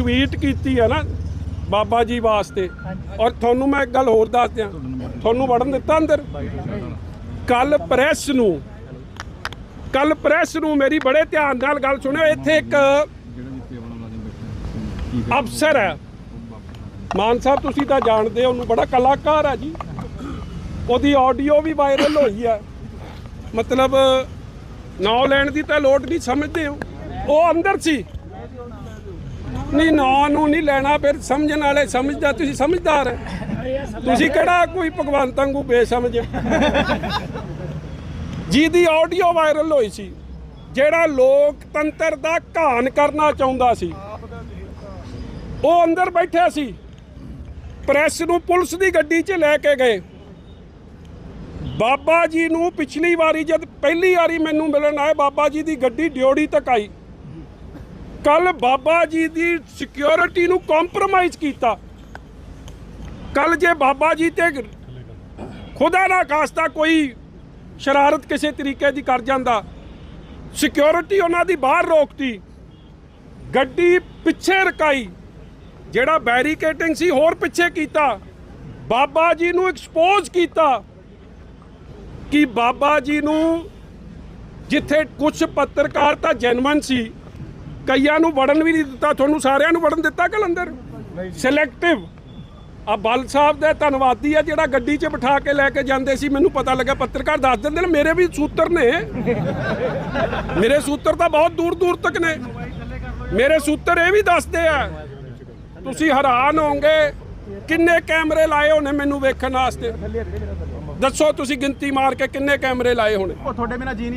Tweet ਕੀਤੀ ਹੈ ਨਾ ਬਾਬਾ ਜੀ ਵਾਸਤੇ। ਔਰ ਤੁਹਾਨੂੰ ਮੈਂ ਇੱਕ ਗੱਲ ਹੋਰ ਦੱਸ ਦਿਆਂ। ਤੁਹਾਨੂੰ ਵੜਨ ਦਿੱਤਾ ਅੰਦਰ? ਕੱਲ ਪ੍ਰੈਸ ਨੂੰ ਕੱਲ ਪ੍ਰੈਸ ਨੂੰ ਮੇਰੀ ਬੜੇ ਧਿਆਨ ਨਾਲ ਗੱਲ ਸੁਣਿਓ। ਇੱਥੇ ਇੱਕ ਅਫਸਰ ਹੈ। ਮਾਨ ਸਾਹਿਬ ਤੁਸੀਂ ਤਾਂ ਜਾਣਦੇ ਹੋ ਉਹਨੂੰ ਬੜਾ ਕਲਾਕਾਰ ਹੈ ਜੀ। ਉਹਦੀ ਆਡੀਓ ਵੀ ਵਾਇਰਲ ਹੋਈ ਹੈ। ਮਤਲਬ ਨਾਂ ਲੈਣ ਦੀ ਤਾਂ ਲੋੜ ਨਹੀਂ ਸਮਝਦੇ ਹੋ। ਉਹ ਅੰਦਰ ਸੀ। ਨਹੀਂ, ਨਾਂ ਨੂੰ ਨਹੀਂ ਲੈਣਾ, ਫਿਰ ਸਮਝਣ ਵਾਲੇ ਸਮਝਦਾ, ਤੁਸੀਂ ਸਮਝਦਾਰ ਹੈ। ਤੁਸੀਂ ਕਿਹੜਾ ਕੋਈ ਭਗਵੰਤ ਵਾਂਗੂ ਬੇਸਮਝ? ਜਿਹਦੀ ਆਡੀਓ ਵਾਇਰਲ ਹੋਈ ਸੀ, ਜਿਹੜਾ ਲੋਕਤੰਤਰ ਦਾ ਘਾਣ ਕਰਨਾ ਚਾਹੁੰਦਾ ਸੀ, ਉਹ ਅੰਦਰ ਬੈਠਿਆ ਸੀ। ਪ੍ਰੈਸ ਨੂੰ ਪੁਲਿਸ ਦੀ ਗੱਡੀ 'ਚ ਲੈ ਕੇ ਗਏ। ਬਾਬਾ ਜੀ ਨੂੰ ਪਿਛਲੀ ਵਾਰੀ ਜਦ ਪਹਿਲੀ ਵਾਰੀ ਮੈਨੂੰ ਮਿਲਣ ਆਏ, ਬਾਬਾ ਜੀ ਦੀ ਗੱਡੀ ਡਿਓੜੀ ਤੱਕ ਆਈ। ਕੱਲ ਬਾਬਾ ਜੀ ਦੀ ਸਿਕਿਉਰਿਟੀ ਨੂੰ ਕੰਪਰੋਮਾਈਜ਼ ਕੀਤਾ। ਕੱਲ ਜੇ ਬਾਬਾ ਜੀ ਤੇ ਖੁਦਾ ਨਾ ਖਾਸਤਾ ਕੋਈ ਸ਼ਰਾਰਤ ਕਿਸੇ ਤਰੀਕੇ ਦੀ ਕਰ ਜਾਂਦਾ ਸਿਕਿਉਰਿਟੀ ਉਹਨਾਂ ਦੀ ਬਾਹਰ ਰੋਕਤੀ। ਗੱਡੀ ਪਿੱਛੇ ਰਕਾਈ, ਜਿਹੜਾ ਬੈਰੀਕੇਟਿੰਗ ਸੀ ਹੋਰ ਪਿੱਛੇ ਕੀਤਾ। ਬਾਬਾ ਜੀ ਨੂੰ ਐਕਸਪੋਜ਼ ਕੀਤਾ ਕਿ ਬਾਬਾ ਜੀ ਨੂੰ ਜਿੱਥੇ ਕੁਝ ਪੱਤਰਕਾਰ ਤਾਂ ਜੈਨੂਇਨ ਸੀ ਕਈਆਂ ਨੂੰ ਵੜਨ ਵੀ ਨਹੀਂ ਦਿੱਤਾ ਤੁਹਾਨੂੰ ਸਾਰਿਆਂ ਨੂੰ ਵੜਨ ਦਿੱਤਾ ਕਿ ਅੰਦਰ ਸਿਲੈਕਟਿਵ ਆ ਬਲ ਸਾਹਿਬ ਦੇ ਧੰਨਵਾਦੀ ਆ ਜਿਹੜਾ ਗੱਡੀ 'ਚ ਬਿਠਾ ਕੇ ਲੈ ਕੇ ਜਾਂਦੇ ਸੀ ਮੈਨੂੰ ਪਤਾ ਲੱਗਾ ਪੱਤਰਕਾਰ ਦੱਸ ਦਿੰਦੇ ਨੇ ਮੇਰੇ ਵੀ ਸੂਤਰ ਨੇ। ਮੇਰੇ ਸੂਤਰ ਤਾਂ ਬਹੁਤ ਦੂਰ ਦੂਰ ਤੱਕ ਨੇ। ਮੇਰੇ ਸੂਤਰ ਇਹ ਵੀ ਦੱਸਦੇ ਆ ਤੁਸੀਂ ਹੈਰਾਨ ਹੋਵੋਗੇ ਕਿੰਨੇ ਕੈਮਰੇ ਲਾਏ ਹੋਣੇ ਮੈਨੂੰ ਵੇਖਣ ਵਾਸਤੇ। ਦੱਸੋ ਤੁਸੀਂ ਗਿਣਤੀ ਮਾਰ ਕੇ ਕਿੰਨੇ ਕੈਮਰੇ ਲਾਏ ਹੋਣੇ। ਉਹ ਤੁਹਾਡੇ ਬਿਨਾ ਜੀ